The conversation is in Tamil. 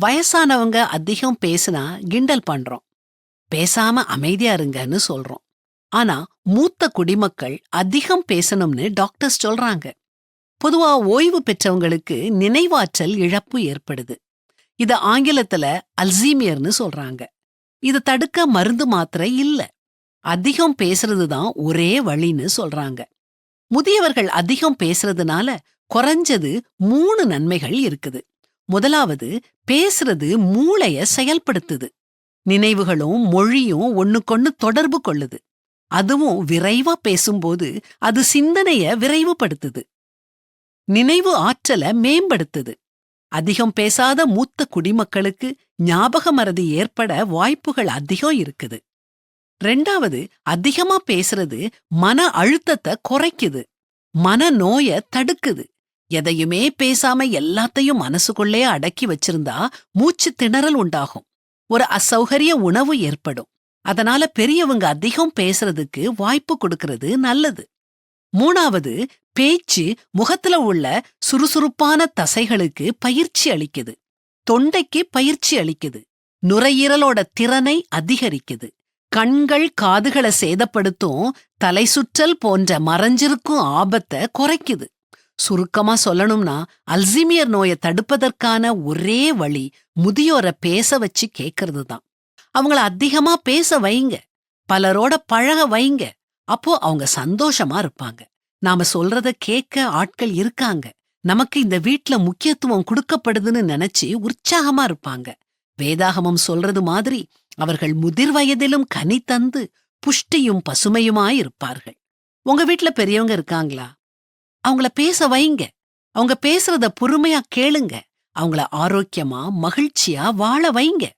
வயசானவங்க அதிகம் பேசினா கிண்டல் பண்றோம். பேசாம அமைதியா இருங்கன்னு சொல்றோம். ஆனா மூத்த குடிமக்கள் அதிகம் பேசணும்னு டாக்டர்ஸ் சொல்றாங்க. பொதுவா ஓய்வு பெற்றவங்களுக்கு நினைவாற்றல் இழப்பு ஏற்படுது. இத ஆங்கிலத்துல அல்சீமியர்னு சொல்றாங்க. இத தடுக்க மருந்து மாத்திரை இல்ல. அதிகம் பேசுறது தான் ஒரே வழின்னு சொல்றாங்க. முதியவர்கள் அதிகம் பேசுறதுனால குறைஞ்சது மூணு நன்மைகள் இருக்குது. முதலாவது பேசுறது மூளைய செயல்படுத்துது. நினைவுகளும் மொழியும் ஒண்ணுக்கொன்னு தொடர்பு கொள்ளுது. அதுவும் விரைவா பேசும்போது அது சிந்தனைய விரைவுபடுத்துது. நினைவு ஆற்றல மேம்படுத்துது. அதிகம் பேசாத மூத்த குடிமக்களுக்கு ஞாபக மறதி ஏற்பட வாய்ப்புகள் அதிகம் இருக்குது. ரெண்டாவது அதிகமா பேசுறது மன அழுத்தத்தை குறைக்குது. மன நோய தடுக்குது. எதையுமே பேசாம எல்லாத்தையும் மனசுக்குள்ளே அடக்கி வச்சிருந்தா மூச்சு திணறல் உண்டாகும். ஒரு அசௌகரிய உணவு ஏற்படும். அதனால பெரியவங்க அதிகம் பேசுறதுக்கு வாய்ப்பு கொடுக்கறது நல்லது. மூணாவது பேச்சு முகத்துல உள்ள சுறுசுறுப்பான தசைகளுக்கு பயிற்சி அளிக்குது. தொண்டைக்கு பயிற்சி அளிக்குது. நுரையீரலோட திறனை அதிகரிக்குது. கண்கள் காதுகளை சேதப்படுத்தும் தலை சுற்றல் போன்ற மறைஞ்சிருக்கும் ஆபத்தை குறைக்குது. சுருக்கமா சொல்லணும்னா அல்சிமியர் நோயை தடுப்பதற்கான ஒரே வழி முதியோரை பேச வச்சு கேட்கறது தான் அவங்கள அதிகமா பேச வைங்க. பலரோட பழக வைங்க. அப்போ அவங்க சந்தோஷமா இருப்பாங்க. நாம சொல்றத கேட்க ஆட்கள் இருக்காங்க. நமக்கு இந்த வீட்ல முக்கியத்துவம் கொடுக்கப்படுதுன்னு நினைச்சு உற்சாகமா இருப்பாங்க. வேதாகமம் சொல்றது மாதிரி அவர்கள் முதிர் வயதிலும் கனி தந்து புஷ்டியும் பசுமையுமாய் இருப்பார்கள். உங்க வீட்ல பெரியவங்க இருக்காங்களா? அவங்கள பேச வைங்க. அவங்க பேசுறத பொறுமையா கேளுங்க. அவங்கள ஆரோக்கியமா மகிழ்ச்சியா வாழ வைங்க.